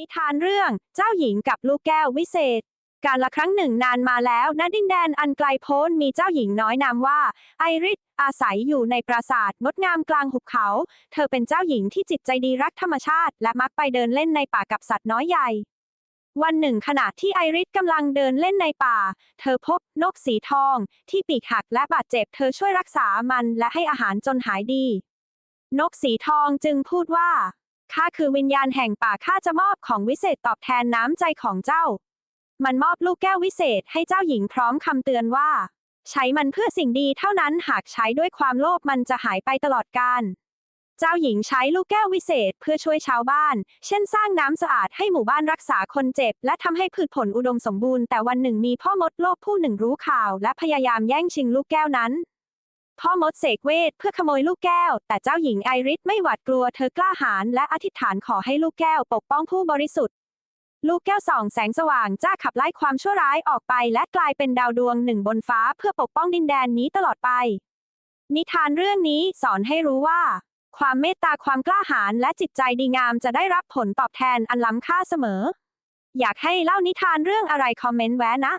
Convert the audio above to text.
นิทานเรื่อง เจ้าหญิงกับลูกแก้ววิเศษ การละครั้งหนึ่งนานมาแล้วณดินแดนอันไกลโพ้นมีเจ้าหญิงน้อยนามว่า ไอริสอาศัยอยู่ในปราสาทงดงามกลางหุบเขา เธอเป็นเจ้าหญิงที่จิตใจดีรักธรรมชาติ และมักไปเดินเล่นในป่ากับสัตว์น้อยใหญ่ วันหนึ่งขณะที่ไอริสกำลังเดินเล่นในป่า เธอพบนกสีทอง ที่ปีกหักและบาดเจ็บเธอช่วยรักษามันและให้อาหารจนหายดี นกสีทองจึงพูดว่า ข้าคือวิญญาณแห่งป่าข้าจะมอบของวิเศษตอบแทนน้ำใจของเจ้า มันมอบลูกแก้ววิเศษให้เจ้าหญิงพร้อมคำเตือนว่า ใช้มันเพื่อสิ่งดีเท่านั้นหากใช้ด้วยความโลภมันจะหายไปตลอดกาลเจ้าหญิงใช้ลูกแก้ววิเศษเพื่อช่วยชาวบ้าน เช่นสร้างน้ำสะอาดให้หมู่บ้านรักษาคนเจ็บ และทำให้พืชผลอุดมสมบูรณ์แต่วันหนึ่งมีพ่อมดโลภผู้หนึ่งรู้ข่าว และพยายามแย่งชิงลูกแก้วนั้น พ่อมดเสกเวทเพื่อขโมยลูกแก้ว แต่เจ้าหญิงไอริสไม่หวาดกลัวเธอกล้าหาญและอธิษฐานขอให้ลูกแก้วปกป้องผู้บริสุทธิ์ ลูกแก้วส่องแสงสว่างจ้าขับไล่ความชั่วร้ายออกไป และกลายเป็นดาวดวงหนึ่งบนฟ้าเพื่อปกป้องดินแดนนี้ตลอดไป นิทานเรื่องนี้สอนให้รู้ว่า ความเมตตาความกล้าหาญและจิตใจดีงามจะได้รับผลตอบแทนอันล้ำค่าเสมอ อยากให้เล่านิทานเรื่องอะไรคอมเมนต์แว้นะ